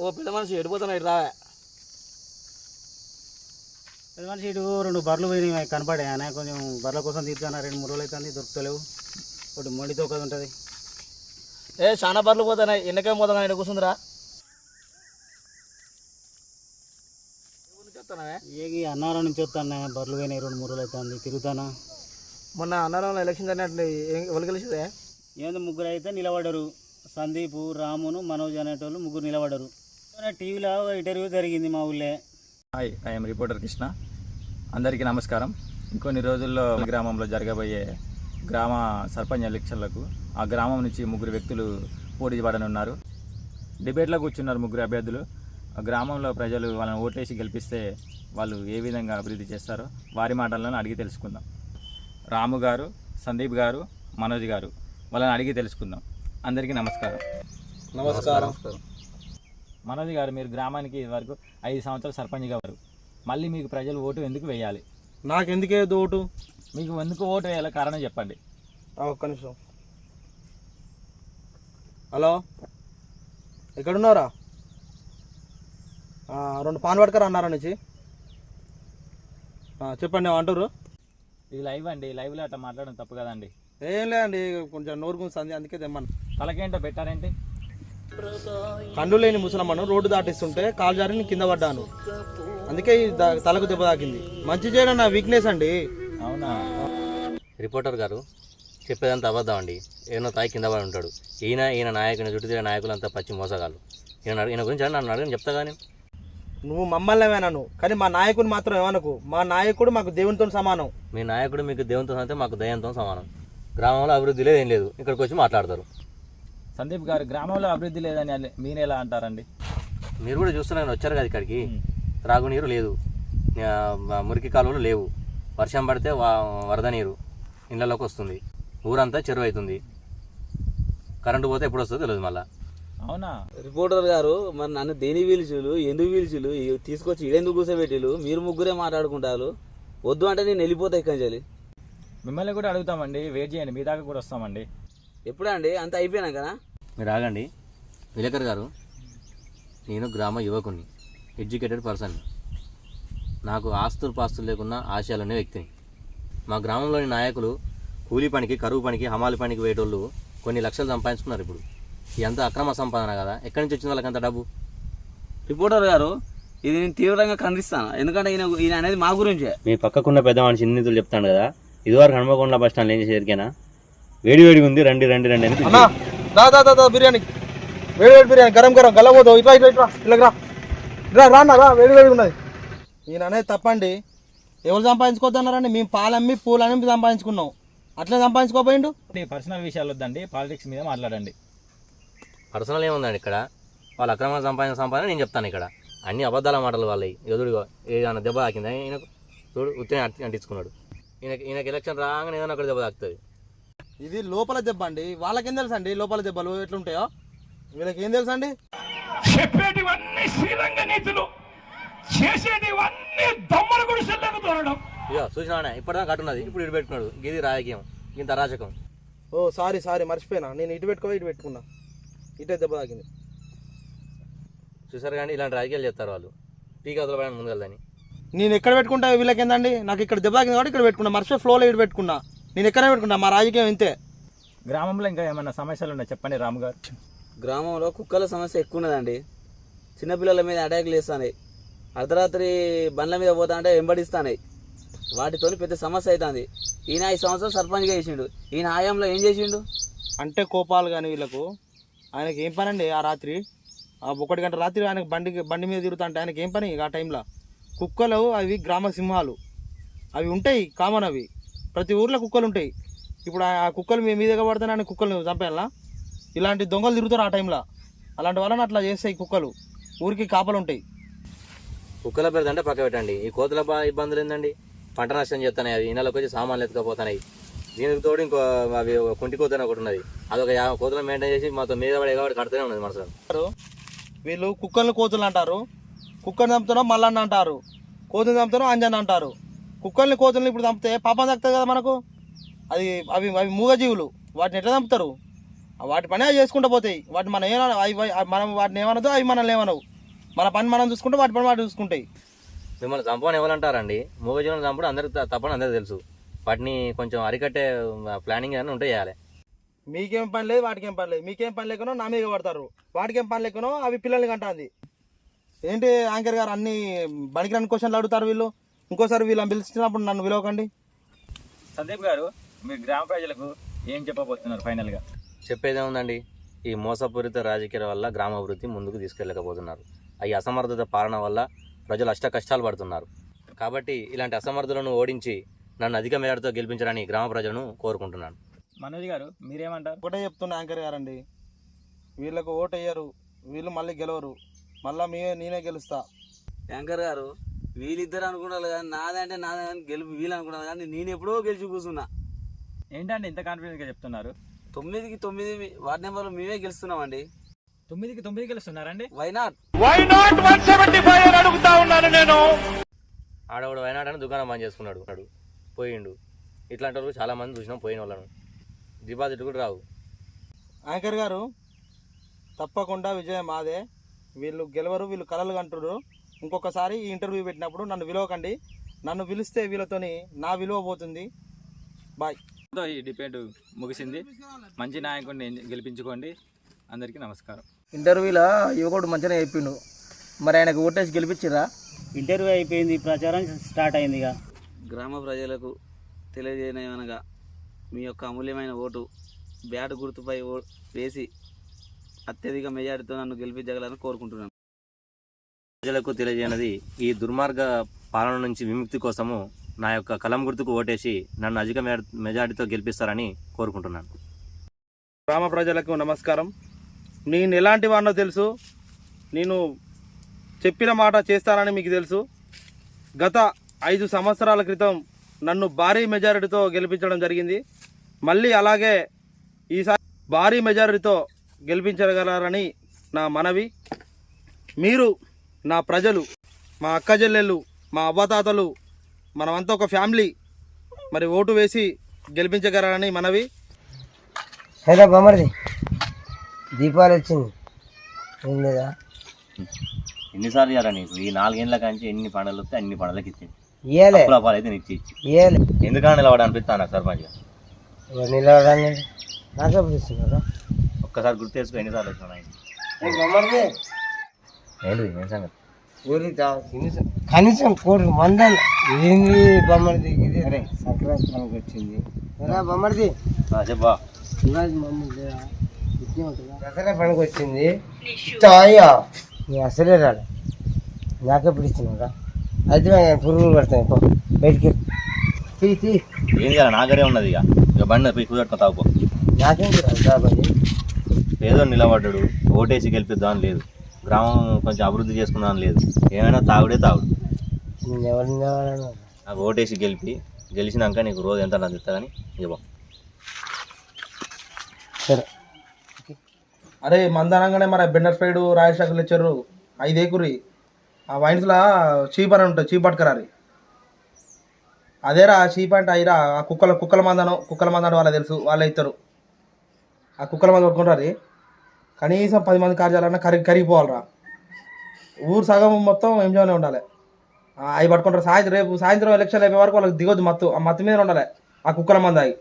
ఓ పెద్ద మనిషి ఎడిపోతున్నా ఇటు రావే. పెద్ద మనిషి ఇటు రెండు బర్రెలు పోయినాయి కనపడే. ఆయన కొంచెం బర్రెల కోసం తీర్చాను రెండు మూడు రోజులు అవుతుంది దొరుకుతలేవు. ఒకటి మొండితో ఒకటి ఉంటుంది. ఏ చాలా బర్రెలు పోతున్నాయి ఎన్నకేం పోతున్నా ఇక్కడ కూర్చుందిరా? ఏగి అన్నారం నుంచి వస్తాను బర్రెలు పోయినాయి రెండు మూడు రోజులు అవుతుంది తిరుగుతానా? మొన్న అన్నారంలో ఎలక్షన్ జరిగినట్టు ఎవరు గెలిచిదే ఏందో ముగ్గురు అయితే నిలబడరు సందీపు రామును మనోజ్ అనేటోళ్ళు ముగ్గురు నిలబడరు. టీవీలో ఇంటర్వ్యూ జరిగింది మా ఊళ్ళే. Hi I'm reporter Krishna. అందరికీ నమస్కారం. ఇంకొన్ని రోజుల్లో గ్రామంలో జరగబోయే గ్రామ సర్పంచ్ ఎలక్షన్లకు ఆ గ్రామం నుంచి ముగ్గురు వ్యక్తులు పోటీ పడనున్నారు. డిబేట్లో కూర్చున్నారు ముగ్గురు అభ్యర్థులు. ఆ గ్రామంలో ప్రజలు వాళ్ళని ఓట్లేసి గెలిపిస్తే వాళ్ళు ఏ విధంగా అభివృద్ధి చేస్తారో వారి మాటలను అడిగి తెలుసుకుందాం. రాము గారు సందీప్ గారు మనోజ్ గారు వాళ్ళని అడిగి తెలుసుకుందాం. అందరికీ నమస్కారం. నమస్కారం. మనోజ్ గారు మీరు గ్రామానికి వరకు ఐదు సంవత్సరాలు సర్పంచ్గా వారు మళ్ళీ మీకు ప్రజలు ఓటు ఎందుకు వేయాలి? నాకు ఎందుకే ఓటు? మీకు ఎందుకు ఓటు వేయాలి? కారణం చెప్పండి. ఒక్క నిమిషం. హలో? ఎక్కడున్నారా? ఆ, రెండు పాన్ పడకరా అన్నారా నుంచి? ఆ, చెప్పండి ఏమంటారు ఇది లైవ్ అండి. లైవ్లో అట్లా మాట్లాడడం తప్పు కదండి. ఏం లేదండి కొంచెం నోరు గుంస్తుంది అందుకే తెమ్మను తలకేంటో పెట్టారేంటి? కండు లేని ముసలమ్మను రోడ్డు దాటిస్తుంటే కాలు జారి నేను కింద పడ్డాను. అందుకే ఈ దా- తలకు దెబ్బ తాకింది. మంచి చేయడం నా వీక్నెస్ అండి. అవునా? రిపోర్టర్ గారు చెప్పేదంతా అబద్ధం అండి. ఏదో తాయి కింద పడి ఉంటాడు. ఈయన ఈయన నాయకుని చుట్టూ నాయకులు అంతా పచ్చి మోసగాళ్ళు. ఈయన అడిగి- ఈయన గురించి నన్ను అడగని చెప్తా కానీ నువ్వు మమ్మల్ని ఏమన్నాను కానీ మా నాయకుని మాత్రం ఏమనకు మా నాయకుడు మాకు దేవునితో సమానం. మీ నాయకుడు మీకు దేవునితో అయితే మాకు దయంతో సమానం. గ్రామంలో అభివృద్ధి లేదు ఏం లేదు. ఇక్కడికి వచ్చి మాట్లాడతారు. సందీప్ గారు గ్రామంలో అభివృద్ధి లేదని మీరు ఎలా అంటారండి? మీరు కూడా చూస్తున్నారు వచ్చారు కదా ఇక్కడికి. త్రాగునీరు లేదు. మురికి కాలువలు లేవు. వర్షం పడితే వరద నీరు ఇళ్ళలోకి వస్తుంది. ఊరంతా చెరువు అవుతుంది. కరెంటు పోతే ఎప్పుడు వస్తుందో తెలియదు మళ్ళీ. అవునా? రిపోర్టర్ గారు మరి నన్ను దేని పిలిచులు ఎందుకు పిలిచులు ఇ- తీసుకొచ్చి ఈడెందుకు కూర్చోబెట్టిలు మీరు ముగ్గురే మాట్లాడుకుంటారు. వద్దు అంటే నేను వెళ్ళిపోతా ఇక్కడి మిమ్మల్ని కూడా అడుగుతామండి. వెయిట్ చేయండి. మీ దాకా కూడా వస్తామండి. ఎప్పుడండి అంత అయిపోయినాకనా? మీరు ఆగండి. విలేకర్ గారు నేను గ్రామ యువకుని ఎడ్యుకేటెడ్ పర్సన్ నాకు ఆస్తులు పాస్తులు లేకున్నా ఆశయాలునే వ్యక్తిని. మా గ్రామంలోని నాయకులు కూలీ పనికి కరువు పనికి హమాలి పనికి పోయేటోళ్ళు కొన్ని లక్షలు సంపాదించుకున్నారు ఇప్పుడు. ఇదంతా అక్రమ సంపాదన కదా ఎక్కడి నుంచి వచ్చింది వాళ్ళకంత డబ్బు? రిపోర్టర్ గారు ఇది నేను తీవ్రంగా ఖండిస్తాను. ఎందుకంటే ఈయన ఈయన అనేది మా గురించే. మీ పక్కకున్న పెద్ద మనిషి నిధులు చెప్తాను కదా ఇదివరకు హనుమకొండ బస్ స్టాండ్ ఏం చేసేదికేనా వేడి వేడిగా ఉంది రండి రండి రండి అని అన్నా! దా దా దా బిర్యానీ. వేడి వేడి బిర్యానీ గరం గరం గల్లబోదు ఇట్లా ఇట్లా ఇట్లా ఇలాగ రా రా. రా వేడి వేడిగా ఉన్నది. ఈయన అనేది తప్పండి. ఎవరు సంపాదించుకోవద్దన్నారండి మేము పాలమ్మి పూలమ్మి సంపాదించుకున్నాం. అట్లే సంపాదించుకోపోయిండు? పర్సనల్ విషయాలు వద్దండి. పాలిటిక్స్ మీద మాట్లాడండి. పర్సనల్ ఏముందండి ఇక్కడ? వాళ్ళు అక్రమ సంపాదన సంపాదన నేను చెప్తాను ఇక్కడ. అన్ని అబద్ధాల మాటలు వాళ్ళవి ఎదురుగా ఏదైనా దెబ్బ తాకిందా? ఈయనకు చూడు ఉత్తిని అంటించుకున్నాడు. ఈయనకి ఈయనకి ఎలక్షన్ రాగానే ఏదైనా అక్కడ దెబ్బ తాకుతుంది. ఇది లోపల దెబ్బ అండి. వాళ్ళకేం తెలుసు అండి లోపల దెబ్బలు ఎట్లుంటాయో? వీళ్ళకి ఏం తెలుసు అండి చెప్పేటివన్నీ శ్రీరంగ నీతులు. చేసేటివన్నీ దొమ్మల గుడిసెల్లకు దొరడం ఇక చూసినా ఇప్పటిదాకా అట్టున్నది ఇప్పుడు ఇటు పెట్టుకున్నాడు. గిది రాజకీయం. ఇంత అరాచకం. ఓ సారీ సారీ మర్చిపోయినా. నేను ఇటు పెట్టుకో ఇటు పెట్టుకున్నా? ఇటే దెబ్బ తాకింది. చూసారు కానీ ఇలాంటి రాజకీయాలు చేస్తారు వాళ్ళు. పీక అవతల పడని ముందు వెళ్దని నేను ఎక్కడ పెట్టుకుంటా? వీళ్ళకి ఏందండి నాకు ఇక్కడ దెబ్బ తాకింది కాబట్టి ఇక్కడ పెట్టుకున్నా. మర్చిపోయి ఫ్లోలో ఇటు పెట్టుకున్నా. నేను ఎక్కడ పెట్టుకున్నా మా రాజకీయం ఇంతే. గ్రామంలో ఇంకా ఏమైనా సమస్యలు ఉన్నాయి? చెప్పండి రాము గారు. గ్రామంలో కుక్కల సమస్య ఎక్కువ ఉన్నదండి చిన్నపిల్లల మీద అటాకులు వేస్తాయి అర్ధరాత్రి బండ్ల మీద పోతా అంటే వెంబడిస్తాయి వాటితోని పెద్ద సమస్య అవుతుంది ఈయన ఐదు సంవత్సరాలు సర్పంచ్గా చేసిండు. ఈయన ఆయంలో ఏం చేసిండు? అంటే కోపాలు కానీ వీళ్ళకు. ఆయనకి ఏం పని అండి ఆ రాత్రి? ఆ ఒకటి గంట రాత్రి ఆయనకు బండి బండి మీద తిరుగుతా అంటే ఆయనకి ఏం పని ఆ టైంలో? కుక్కలు అవి గ్రామ సింహాలు. అవి ఉంటాయి కామన్ అవి. ప్రతి ఊర్లో కుక్కలు ఉంటాయి. ఇప్పుడు ఆ కుక్కలు మీ మీదగా పడితేనే ఆయన కుక్కలు చంపేయాలా? ఇలాంటి దొంగలు తిరుగుతారు ఆ టైంలో. అలాంటి వాళ్ళని అట్లా చేస్తాయి కుక్కలు. ఊరికి కాపలు ఉంటాయి. కుక్కల పెడతంటే పక్క పెట్టండి. ఈ కోతుల ఇబ్బందులు ఏందండి? పంట నష్టం చేస్తున్నాయి అవి. ఇళ్ళకి వచ్చి సామాన్లు ఎత్తుకపోతున్నాయి. దీనికి తోడు ఇంకో అవి కుంటి కోతని ఒకటి ఉన్నది. అదొక యాభై కోతులు మెయింటైన్ చేసి మొత్తం మీద పడి ఎగబడి కడుతూనే ఉన్నది మనసు. వీళ్ళు కుక్కల్ని కోతులు అంటారు. కుక్కని చంపుతున్నాం మల్లన్న అంటారు. కోతుని చంపుతున్నాం అంజన్ అంటారు. కుక్కల్ని కోతుల్ని ఇప్పుడు చంపితే పాపం తగ్గుతుంది కదా మనకు? అది అవి అవి మూగజీవులు. వాటిని ఎట్లా చంపుతారు? వాటి పని అవి చేసుకుంటూ పోతాయి. వాటి మనం ఏమన్నా అవి మనం వాటిని ఏమనదో అవి మనల్ని ఏమనవు. మన పని మనం చూసుకుంటే వాటి పని వాటి చూసుకుంటాయి. మిమ్మల్ని చంపని ఎవరంటారండి? మూగజీవులను చంపడం అందరికి తప్పని అందరికి తెలుసు. వాటిని కొంచెం అరికట్టే ప్లానింగ్ అని ఉంటే చేయాలి. మీకేం పని లేదు వాటికి ఏం పని లేదు. మీకేం పని లేకనో నా మీద పడతారు. వాటికి ఏం పని లేకనో అవి పిల్లల్ని కంటుంది. ఏంటి యాంకర్ గారు అన్ని బనికిరాని క్వశ్చన్లు అడుగుతారు వీళ్ళు? ఇంకోసారి వీళ్ళని పిలిచినప్పుడు నన్ను పిలవకండి. సందీప్ గారు మీరు గ్రామ ప్రజలకు ఏం చెప్పబోతున్నారు ఫైనల్గా? చెప్పేదే ఉందండి. ఈ మోసపూరిత రాజకీయాల వల్ల గ్రామాభివృద్ధి ముందుకు తీసుకెళ్ళకపోతున్నారు ఈ అసమర్థత పాలన వల్ల ప్రజలు అష్ట కష్టాలు పడుతున్నారు. కాబట్టి ఇలాంటి అసమర్థులను ఓడించి నన్ను అధిక మేరతో గెలిపించాలని గ్రామ ప్రజలను కోరుకుంటున్నాను. మనోజ్ గారు మీరేమంటారు? ఒకటే చెప్తున్నా యాంకర్ గారండి. వీళ్ళకు ఓటు వేయరు వీళ్ళు మళ్ళీ గెలవరు. మళ్ళీ మీ నేనే గెలుస్తా. యాంకర్ గారు వీళ్ళిద్దరు అనుకున్నారు కానీ నాదంటే నాదే అని గెలుపు వీళ్ళు అనుకున్నారు కానీ నేను ఎప్పుడో గెలిచి కూర్చున్నా. ఏంటంటే ఇంత కాన్ఫిడెంట్గా చెప్తున్నారు? తొమ్మిదికి తొమ్మిది వార్డు నెంబర్లు మేమే గెలుస్తున్నామండి. తొమ్మిదికి తొమ్మిది గెలుస్తున్నారండి? Why not why not one seventy five అని అడుగుతా ఉన్నాను నేను. ఆడవాడు వైనాడని దుకాణం బంద్ చేసుకున్నాడు. అడు పోయిండు. ఇట్లాంటి వాళ్ళు చాలా మంది చూసినాం పోయిన వాళ్ళను. డిపాజిట్ కూడా రావు. యాంకర్ గారు తప్పకుండా విజయం మాదే. వీళ్ళు గెలవరు వీళ్ళు కలలు కంటున్నారు ఇంకొకసారి ఈ ఇంటర్వ్యూ పెట్టినప్పుడు నన్ను విలువకండి. నన్ను పిలిస్తే వీళ్ళతోని నా విలువ పోతుంది. బాయ్తో ఈ డిబేట్ ముగిసింది. మంచి నాయకుడిని గెలిపించుకోండి. అందరికీ నమస్కారం. ఇంటర్వ్యూలో యువకుడు మంచిగా చెప్పిండు. మరి ఆయనకు ఓటేసి గెలిపించిరా ఇంటర్వ్యూ అయిపోయింది ప్రచారం స్టార్ట్ అయింది ఇక గ్రామ ప్రజలకు తెలియజేయనగా మీ యొక్క అమూల్యమైన ఓటు బ్యాట్ గుర్తుపై ఓ వేసి అత్యధిక మెజారిటీతో నన్ను గెలిపించగలని కోరుకుంటున్నాను. ప్రజలకు తెలియజేయనది ఈ దుర్మార్గ పాలన నుంచి విముక్తి కోసము నా యొక్క కలం గుర్తుకు ఓటేసి నన్ను అధిక మెజా- మెజారిటీతో గెలిపిస్తారని కోరుకుంటున్నాను. గ్రామ ప్రజలకు నమస్కారం. నేను ఎలాంటి వాడినో తెలుసు. నేను చెప్పిన మాట చేస్తానని మీకు తెలుసు. గత ఐదు సంవత్సరాల క్రితం నన్ను భారీ మెజారిటీతో గెలిపించడం జరిగింది. మళ్ళీ అలాగే ఈసారి భారీ మెజారిటీతో గెలిపించగలరని నా మనవి. మీరు నా ప్రజలు మా అక్క చెల్లెళ్ళు మా అవ్వతాతలు మనమంతా ఒక ఫ్యామిలీ. మరి ఓటు వేసి గెలిపించగలరని మనవి. హలో బొమ్మరిది. దీపావళి వచ్చింది. ఏం లేదా? ఎన్నిసార్లు చేయాలి నీకు? ఈ నాలుగేళ్ళ కంచి ఎన్ని పండుగలు వస్తే అన్ని పండుగలకి ఇచ్చింది ఇయ్యలే. అప్పుల పాలు అయితే ఇచ్చి. ఇయ్యలే. ఎందుకని నిలబడ అనిపిస్తాను నాకు సర్పంచ్ నిలవడానికి నాకే ఒక్కసారి గుర్తు చేసుకో ఎన్నిసార్లు వచ్చినా ఏంటి సంగతి? కనీసం కనీసం కోటి మందలు. ఏంది బొమ్మరిది ఇది అరే. సంక్రాంతి మనకు వచ్చింది. ఆ, చెప్పా శివాజీ మమ్మల్ని దసరా పండుగ వచ్చింది. అయ్యా నీ అసలే రాడు నాకే పిలుస్తున్నారా అయితే నేను పురుగులు పడతాను పో. బయటికి తీ తీ. ఏం చేయాలి? నాగడే ఉన్నది ఇక. ఇక బండి పోయి కుదరట్టు తాగుపో నాకేం రాదు కాబట్టి ఏదో నిలబడ్డాడు. ఓటేసి గెలిపిద్దాం అని లేదు. గ్రామం కొంచెం అభివృద్ధి చేసుకుందాం అని లేదు. ఏమైనా తాగుడే తాగుడు. నేను ఎవరిని కావాలన్నా. నాకు ఓటేసి గెలిపి గెలిచినాక నీకు రోజు ఎంత నాకు ఇస్తా కానీ ఇవ్వ సరే. అరే మందనంగానే మరి బెండర్ సైడ్ రాజశేఖర్లు ఇచ్చారు ఐదు ఏకురి ఆ వైన్స్లో చీప్ అని ఉంటుంది చీప్ పట్టుకరారి. అదేరా చీప్ అంటే అయిరా ఆ కుక్కల కుక్కల మందనం కుక్కల మందనం వాళ్ళకి తెలుసు వాళ్ళే ఇస్తారు ఆ కుక్కల మంది పట్టుకుంటారు కనీసం పది మంది కార్యాలన్నా కరిగి కరిగిపోవాలిరా. ఊరు సగం మొత్తం ఎంజాయ్నే ఉండాలి. ఆ, అవి పట్టుకుంటారు. సాయంత్రం రేపు సాయంత్రం ఎలక్షన్ అయిపోయే వరకు వాళ్ళకి దిగొద్దు మత్తు. ఆ మత్తు మీద ఉండాలి. ఆ కుక్కల మంది అవి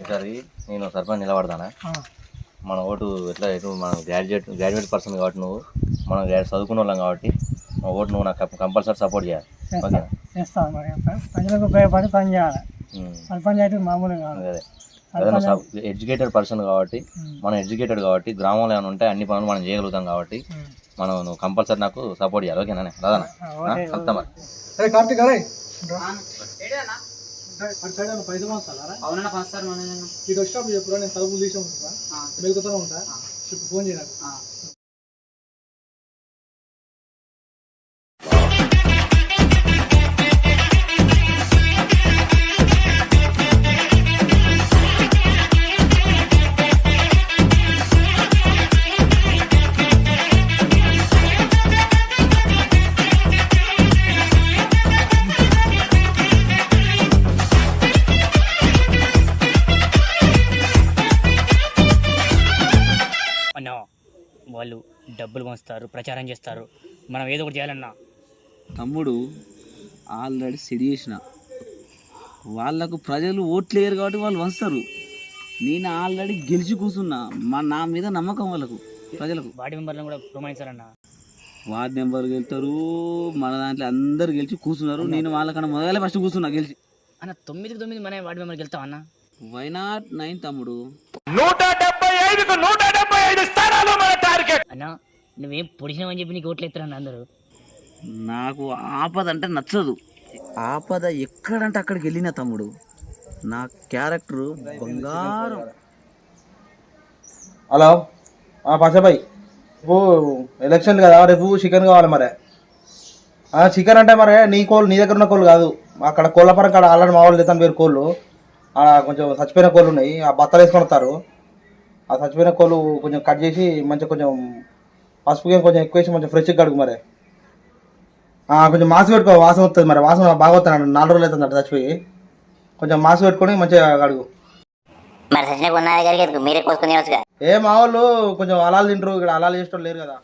ఈసారి నేను సర్పంచ్ నిలబడతానా? మన ఓటు ఎట్లా ఎటు మన గ్రాడ్యుయేట్ గ్రాడ్యుయేట్ పర్సన్ కాబట్టి నువ్వు మనం గ్రాడ్యుయేట్ చదువుకున్న వాళ్ళం కాబట్టి మా ఓటు నువ్వు నాకు కంపల్సరీ సపోర్ట్ చేయాలి. ఓకేనా? చేస్తాను మరి. ప్రజలకు భయపడి పని చేయాలి. సర్పంచ్ అయితే మామూలు కాదు. అదే. ఏదైనా ఎడ్యుకేటెడ్ పర్సన్ కాబట్టి మనం ఎడ్యుకేటెడ్ కాబట్టి గ్రామంలో ఏమైనా ఉంటే అన్ని పనులు మనం చేయగలుగుతాం కాబట్టి మనం నువ్వు కంపల్సరీ నాకు సపోర్ట్ చేయాలి. ఓకేనా రాదానా కలుద్దాం మరి. కార్తీక్ అరే అవునన్నా పంచుతారు ఇది వచ్చినప్పుడు చెప్పురా నేను తలుపులు తీసి ఉంటా. మెలుగుతూనే ఉంటా. చెప్పు ఫోన్ చేయడానికి వాళ్ళు డబ్బులు పంచుతారు ప్రచారం చేస్తారు. మనం ఏదో ఒకటి చేయాలన్నా. తమ్ముడు ఆల్రెడీ సెట్ చేసిన. వాళ్ళకు ప్రజలు ఓట్లు వేయరు కాబట్టి వాళ్ళు వస్తారు నేను ఆల్రెడీ గెలిచి కూర్చున్నా. మా నా మీద నమ్మకం వాళ్ళకు ప్రజలకు. వార్డు మెంబర్లను కూడా పురమాయించాలన్నా వార్డ్ నెంబర్ గెలుతారు. మన దాంట్లో అందరు గెలిచి కూర్చున్నారు. నేను వాళ్ళకన్నా మొదలే ఫస్ట్ కూర్చున్నా గెలిచి. అన్న తొమ్మిదికి తొమ్మిది మన వార్డు మెంబర్కి వెళ్తాం అన్న. వై నాట్ నైన్ తమ్ముడు? నూట డెబ్బై ఐదుకు నూట డెబ్బై ఐదు స్థానాలు మన టార్గెట్. అన్న నువ్వేం పొడిచినావని చెప్పి నీకు ఓట్లు ఎత్తారన్న అందరూ. నాకు ఆపద అంటే నచ్చదు. ఆపద ఎక్కడంటే అక్కడికి వెళ్ళిన తమ్ముడు నా క్యారెక్టర్ బంగారం. హలో? పాషాబాయ్ రేపు ఎలక్షన్ కదా రేపు చికెన్ కావాలి మరి. చికెన్ అంటే మరి నీ కోళ్ళు నీ దగ్గర ఉన్న కోళ్ళు కాదు. అక్కడ కోళ్ళ పరం కాడ ఆల్రెడీ మా వాళ్ళు తెస్తాను వేరు కోళ్ళు. కొంచెం చచ్చిపోయిన కోళ్ళు ఉన్నాయి. ఆ బత్తలు వేసుకొని వస్తారు. ఆ చచ్చిపోయిన కోళ్ళు కొంచెం కట్ చేసి మంచిగా కొంచెం పసుపు కొంచెం ఎక్కువ వేసి మంచిగా ఫ్రెష్గా కడుగు మరి. కొంచెం మాసు పెట్టుకో వాసన వస్తుంది మరి. వాసన బాగా వస్తుంది నాలుగు రోజులు అవుతుంది అంట చచ్చిపోయి. కొంచెం మాసు పెట్టుకొని మంచిగా కడుగు. మరి సచిన ఉన్న దగ్గరికి ఎందుకు మీరే కోసుకుని తినవచ్చుగా ఏ మా వాళ్ళు కొంచెం అలాలు తింటారు. ఇక్కడ అలాలు చేసేటోళ్ళు లేరు కదా.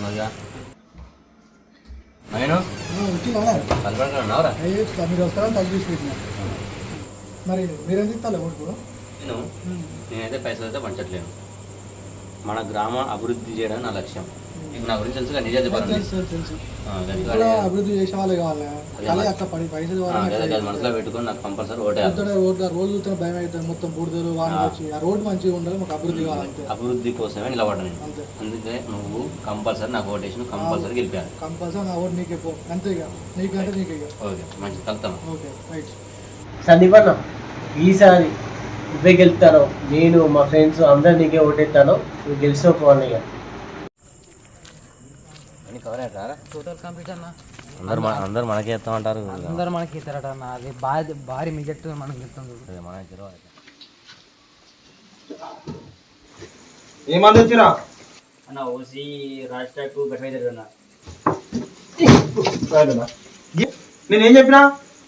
కల్పించున్నదిగా నేను మీరు వస్తారని తగ్గించి పెట్టిన. మరి మీరేం చెప్తారు ఓటు నేను? నేనైతే పైసలు అయితే పంచట్లేను. మన గ్రామ అభివృద్ధి చేయడం నా లక్ష్యం. నా గురించి తెలుసుగా? నిజాది అభివృద్ధి చేసే వాళ్ళే కావాలి కానీ అట్లా పడి పైసలు మనసులో పెట్టుకొని నాకు కంపల్సరీ ఓటేయాలి చూస్తుంటే రోడ్డు రోజు చూస్తున్న భయం అవుతుంది. మొత్తం బూడిదలు వాన వచ్చి. ఆ రోడ్డు మంచిగా ఉండాలి మాకు అభివృద్ధి కావాలంటే అభివృద్ధి కోసమే నిలబడ్డా నేను. అంతే. అందుకే నువ్వు కంపల్సరీ నాకు ఓటేసి కంపల్సరీ గెలిపాను కంపల్సరీ నా ఓటు నీకే పో. అంతే ఇక. నీకంటే నీకే ఓకే. మంచి కలుతాం ఓకే. రైట్. ఈసారి నువ్వే గెలుస్తాను నేను మా ఫ్రెండ్స్ అందరు నీకే ఓటెత్తాను నువ్వు పోవాలి ఇక అందరు అందరు మనకే ఇస్తామంటారు. అందరు మనకి ఇస్తారట అన్న అది భారీ భారీ మెజెక్ట్ మనకి ఇస్తుంది అదే. ఏమంది వచ్చిరా? అన్న ఓసీ రాజ్ నేను ఏం చెప్పినా?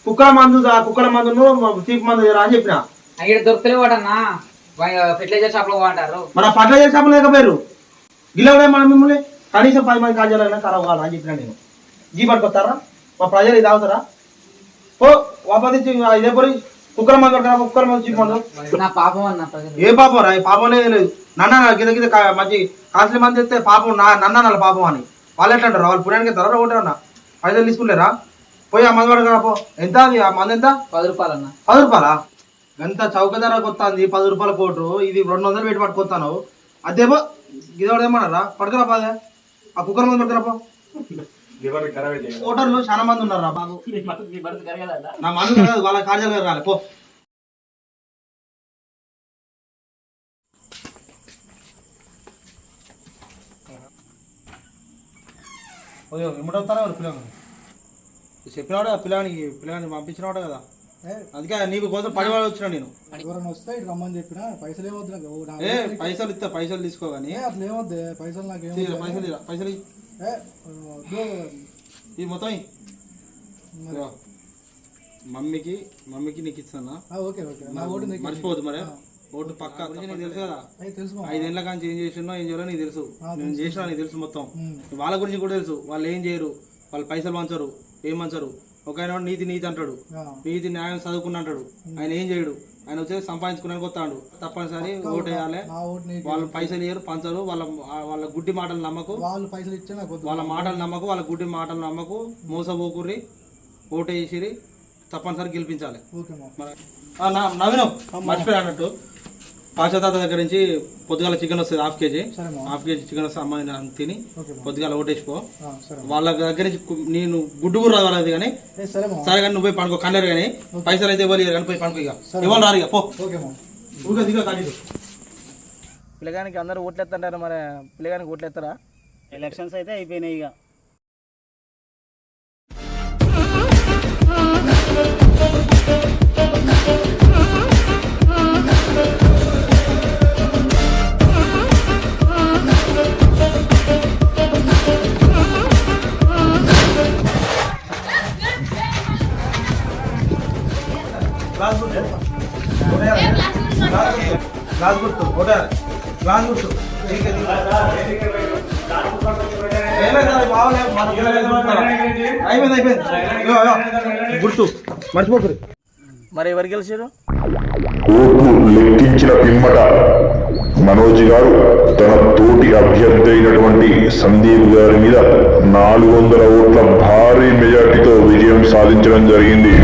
కుక్కల మందు కుక్కల మందును తీపి మందు అని చెప్పిన? ఇక్కడ దొరకలేవాడన్నా ఫెర్టిలైజర్ షాప్లో అంటారు మన ఫర్టిలైజర్ షాప్ లేకపోయారు గిల్లవడే మన మిమ్మల్ని? కనీసం పది మంది కాజాలైనా ఖరాబ్ కావాలని అని చెప్పిన నేను. జీ పట్టుకొస్తారా మా ప్రజలు ఇది తాగుతారా? ఓ వాపస్ ఇదే పోయి కుక్కల మందు కుక్కల మందు ఏ పాపం రా పాపం లేదు. నన్న గిద గిద మంచి కాస్ట్లీ మంది తెస్తే పాపం నా నన్న నాల పాపం అని. వాళ్ళు ఎట్లా అంటారు? వాళ్ళు పుణ్యానికి ఒకటే అన్న పైసలు తీసుకుంటారా పోయి ఆ మందు పడకరా పో. ఎంత అది? ఆ మంది ఎంత? పది రూపాయలు అన్న. పది రూపాయలా? ఎంత చౌక ధరకు వస్తుంది పది రూపాయల కోటు. ఇది రెండు వందలు పెట్టి పట్టుకొస్తాను అదేమో గిదోడు ఏమన్నారా పట్టుకురా పాదే. ఆ కుక్కర్ మంది పట్టుకురా పో. ఓటర్లు చాలా మంది ఉన్నారు? రా బాబు నా మందు కాదు వాళ్ళ కార్యాలయం రాలే పో. ఓయో ఎవరు? పిల్లలు చెప్పినాడు పిల్లానికి పిల్లాన్ని పంపించినాడు కదా. అందుకే నీకు కోసం పడివాడు వచ్చినా నేను. ఎవరైనా వస్తే ఇటు రమ్మని చెప్పినా పైసలు ఏమొద్దు ఏ పైసలు ఇస్తా పైసలు తీసుకో కానీ అట్లా ఏమొద్దు పైసలు నాకు ఏమొద్దు. పైసలు పైసలు. ఈ మొత్తం. మమ్మీకి మమ్మీకి నీకు ఇస్తానా? ఆ, ఓకే ఓకే. నా ఓటు మర్చిపోవద్దు మరి. ఓటు పక్క నీకు తెలుసు. కదా. ఐదేళ్ళ కానీ ఏం చేసినో ఏం చేయాలో నీకు తెలుసు. నేను చేసినా నీకు తెలుసు మొత్తం. వాళ్ళ గురించి కూడా తెలుసు. వాళ్ళు ఏం చేయరు. వాళ్ళు పైసలు పంచరు. ఏం పంచరు. ఒక ఆయన నీతి నీతి అంటాడు. నీతి న్యాయం చదువుకుని అంటాడు. ఆయన ఏం చేయడు? ఆయన వచ్చేసి సంపాదించుకున్నానికి వస్తాడు. తప్పనిసరి ఓటు వేయాలి. వాళ్ళు పైసలు ఇయ్యరు పంచరు వాళ్ళ వాళ్ళ గుడ్డి మాటలు నమ్మకు. వాళ్ళు పైసలు ఇచ్చే నాకు వద్దు. వాళ్ళ మాటలు నమ్మకు వాళ్ళ గుడ్డి మాటలు నమ్మకు. మోసపోకుర్రి ఓటు వేసిరి తప్పనిసరి గెలిపించాలి. నవీనం మర్చిపోయా అన్నట్టు పాశ్వతాత దగ్గర నుంచి పొద్దుగాల చికెన్ వస్తుంది half KG. Half KG chicken అమ్మాయి తిని పొద్దుగాల ఓటేసిపో. వాళ్ళ దగ్గర నుంచి నేను గుడ్డు కూడా రావాలి కానీ సరే కానీ నువ్వు పోయి పండుకో కన్నారు కానీ పైసలు అయితే ఇవ్వాలి కానీ పోయి పండుకో ఇక. ఇవ్వాలి రారు ఇక పో. దిగో కానీ అందరూ ఓట్లేస్తుంటారు మరి పిల్లగానికి ఓట్లేస్తారా ఎలక్షన్స్ అయితే అయిపోయినాయి ఇక. గుర్తు క్లాస్ క్లాస్ గుర్తు గుర్తు మర్చిపోకరు. మరి ఎవరు గెలిచారు? లెక్కించిన పిమ్మట మనోజ్ గారు తన తోటి అభ్యర్థి అయినటువంటి సందీప్ గారి మీద నాలుగు వందల ఓట్ల భారీ మెజార్టీతో విజయం సాధించడం జరిగింది.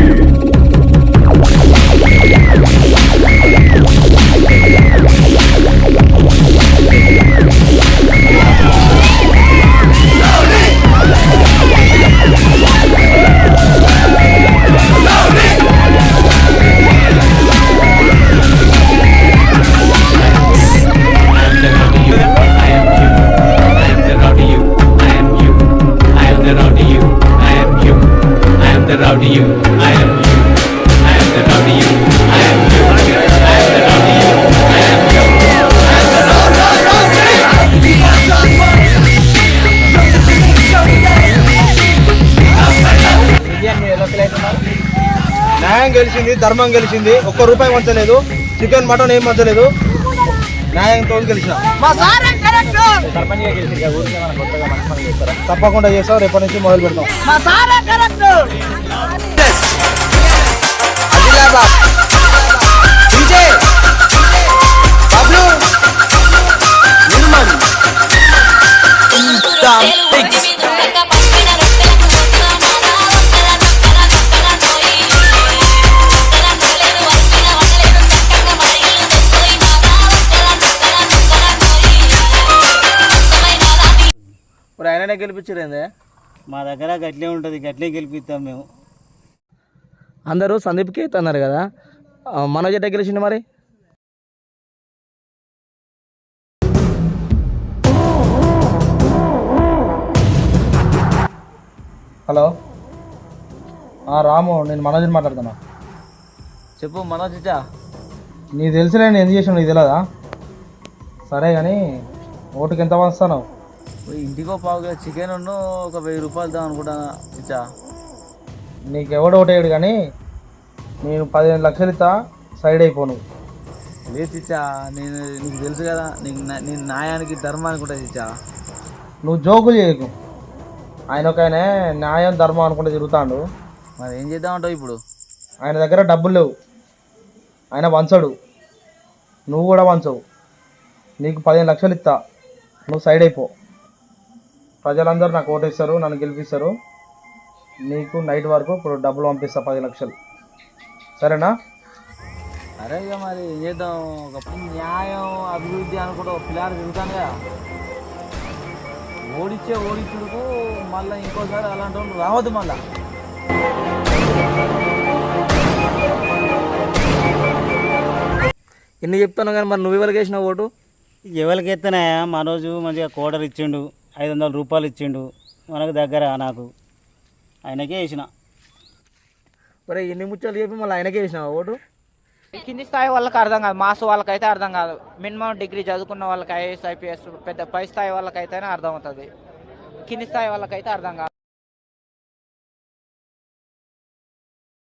ధర్మం గెలిచింది. ఒక్క రూపాయి మంచలేదు చికెన్ మటన్ ఏం మంచలేదు న్యాయంతో గెలిచిన. తప్పకుండా చేస్తాం. రేపటి నుంచి మొదలు పెడతాం. ఆయననే గెలిపించలేదే మా దగ్గర గట్లే ఉంటుంది గట్లే గెలిపిస్తాం మేము. అందరూ సందీప్కి అన్నారు కదా మనోజ్ ఎట్లా గెలిచింది మరి? హలో. రాము నేను మనోజ్ని మాట్లాడుతున్నా. చెప్పు మనోజ్ ఇచ్చా నీకు తెలిసిలే నేను ఎందుకు చేసాను నీకు తెలియదా సరే కానీ ఓటుకి ఎంత వస్తాను ఇంటికో పావు కిలో చికెన్ ఉన్ను ఒక వెయ్యి రూపాయలు దాం అనుకుంటాను చిచ్చా నీకు ఎవడు ఓటేయడు కానీ నేను పదిహేను లక్షలు ఇస్తా సైడ్ అయిపోను లేదు చిచ్చా నేను నీకు తెలుసు కదా నీకు నా- నేను న్యాయానికి ధర్మానికి ఉంటుంది చిచ్చా నువ్వు జోకులు చేయకు. ఆయన ఒక ఆయన న్యాయం ధర్మం అనుకుంటే తిరుగుతాడు. మరి ఏం చేద్దామంటావు ఇప్పుడు? ఆయన దగ్గర డబ్బులు లేవు. ఆయన వంచడు. నువ్వు కూడా వంచవు. నీకు పదిహేను లక్షలు ఇస్తా నువ్వు సైడ్ అయిపో. ప్రజలందరూ నాకు ఓటేస్తారు నన్ను గెలిపిస్తారు. నీకు నైట్ వరకు ఇప్పుడు డబ్బులు పంపిస్తా పది లక్షలు. సరేనా? అరే ఇక మరి ఏం చేద్దాం ఒక న్యాయం అభివృద్ధి అనుకుంటే ఒక పిల్లాడు తిరుగుతాను కదా. ఓడిచ్చే ఓడించుడుకు మళ్ళీ ఇంకోసారి అలాంటి వాళ్ళు రావద్దు మళ్ళా. ఎన్ని చెప్తాను కానీ మరి నువ్వు ఎవరికి వేసిన ఓటు? ఎవరికి ఎత్తనాయా మా రోజు మంచిగా కోడలు ఇచ్చిండు. ఐదు వందల రూపాయలు ఇచ్చిండు మనకు దగ్గర నాకు. ఆయనకే వేసిన. మరి ఎన్ని ముచ్చాలు చెప్పి మళ్ళీ ఆయనకే వేసిన ఓటు? కింది స్థాయి వాళ్ళకి అర్థం కాదు మాస్ వాళ్ళకైతే అర్థం కాదు. మినిమం డిగ్రీ చదువుకున్న వాళ్ళకి ఐఏఎస్ ఐపీఎస్ పెద్ద పై స్థాయి వాళ్ళకైతేనే అర్థం అవుతుంది కింది స్థాయి వాళ్ళకైతే అర్థం కాదు.